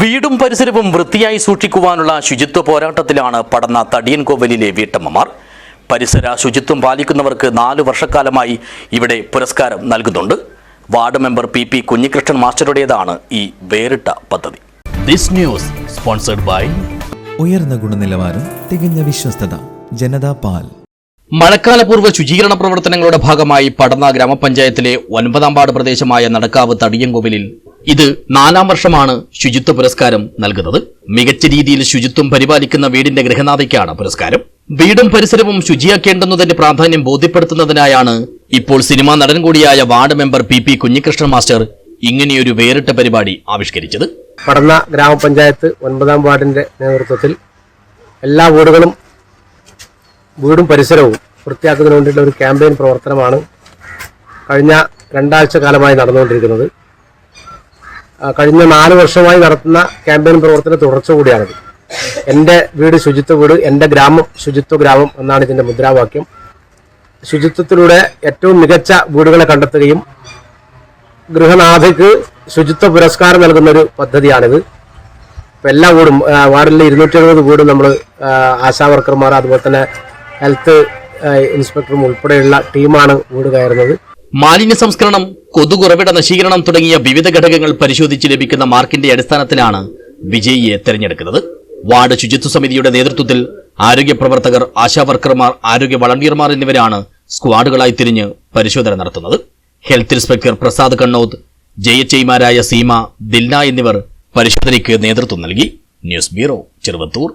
വീടും പരിസരവും വൃത്തിയായി സൂക്ഷിക്കുവാനുള്ള ശുചിത്വ പോരാട്ടത്തിലാണ് പടന്ന തടിയൻകോവലിലെ വീട്ടമ്മമാർ. പരിസര ശുചിത്വം പാലിക്കുന്നവർക്ക് നാലു വർഷക്കാലമായി ഇവിടെ പുരസ്കാരം നൽകുന്നുണ്ട്. Ward member P P Kunhikrishnan മാസ്റ്ററുടേതാണ് ഈ വേറിട്ട പദ്ധതി. ദിസ് ന്യൂസ് സ്പോൺസർഡ് ബൈ ഉയർന്ന ഗുണനിലവാരം തികഞ്ഞ വിശ്വസ്തത ജനതാ പാൽ. മഴക്കാലപൂർവ ശുചീകരണ പ്രവർത്തനങ്ങളുടെ ഭാഗമായി പടന്ന ഗ്രാമപഞ്ചായത്തിലെ ഒൻപതാം പാട് പ്രദേശമായ നടക്കാവ് തടിയൻകോവിലിൽ ഇത് നാലാം വർഷമാണ് ശുചിത്വ പുരസ്കാരം നൽകുന്നത്. മികച്ച രീതിയിൽ ശുചിത്വം പരിപാലിക്കുന്ന വീടിന്റെ ഗൃഹനാഥയ്ക്കാണ് പുരസ്കാരം. വീടും പരിസരവും ശുചിയാക്കേണ്ടുന്നതിന്റെ പ്രാധാന്യം ബോധ്യപ്പെടുത്തുന്നതിനായാണ് ഇപ്പോൾ സിനിമാ നടൻ കൂടിയായ ward member P P Kunhikrishnan master ഇങ്ങനെയൊരു വേറിട്ട പരിപാടി ആവിഷ്കരിച്ചത്. പടന്ന ഗ്രാമപഞ്ചായത്ത് ഒൻപതാം വാർഡിന്റെ നേതൃത്വത്തിൽ എല്ലാ വീടുകളും വീടും പരിസരവും വൃത്തിയാക്കുന്നതിന് വേണ്ടിയിട്ടുള്ള ഒരു ക്യാമ്പയിൻ പ്രവർത്തനമാണ് കഴിഞ്ഞ രണ്ടാഴ്ച കാലമായി നടന്നുകൊണ്ടിരിക്കുന്നത്. കഴിഞ്ഞ നാല് വർഷമായി നടത്തുന്ന ക്യാമ്പയിൻ പ്രവർത്തന തുടർച്ച കൂടിയാണിത്. എന്റെ വീട് ശുചിത്വ വീട് എന്റെ ഗ്രാമം ശുചിത്വ ഗ്രാമം എന്നാണ് ഇതിന്റെ മുദ്രാവാക്യം. ശുചിത്വത്തിലൂടെ ഏറ്റവും മികച്ച വീടുകളെ കണ്ടെത്തുകയും ഗൃഹനാഥയ്ക്ക് ശുചിത്വ പുരസ്കാരം നൽകുന്ന ഒരു പദ്ധതിയാണിത്. ഇപ്പൊ എല്ലാ വീടും വാർഡിലെ ഇരുന്നൂറ്റി എഴുപത് വീടും നമ്മൾ ആശാ വർക്കർമാർ അതുപോലെ തന്നെ ഹെൽത്ത് ഇൻസ്പെക്ടറും ഉൾപ്പെടെയുള്ള ടീമാണ് വീട് കയറുന്നത്. മാലിന്യ സംസ്കരണം കൊതുകുറവിട നശീകരണം തുടങ്ങിയ വിവിധ ഘടകങ്ങൾ പരിശോധിച്ച് ലഭിക്കുന്ന മാർക്കിന്റെ അടിസ്ഥാനത്തിലാണ് വിജയിയെ തെരഞ്ഞെടുക്കുന്നത്. വാർഡ് ശുചിത്വ സമിതിയുടെ നേതൃത്വത്തിൽ ആരോഗ്യ പ്രവർത്തകർ ആശാവർക്കർമാർ ആരോഗ്യ വളണ്ടിയർമാർ എന്നിവരാണ് സ്ക്വാഡുകളായി തിരിഞ്ഞ് പരിശോധന നടത്തുന്നത്. ഹെൽത്ത് ഇൻസ്പെക്ടർ പ്രസാദ് കണ്ണോത്ത് ജയച്ചൈമാരായ സീമ ദിൽന എന്നിവർ പരിശോധനയ്ക്ക് നേതൃത്വം നൽകി. News bureau Cheruvathur.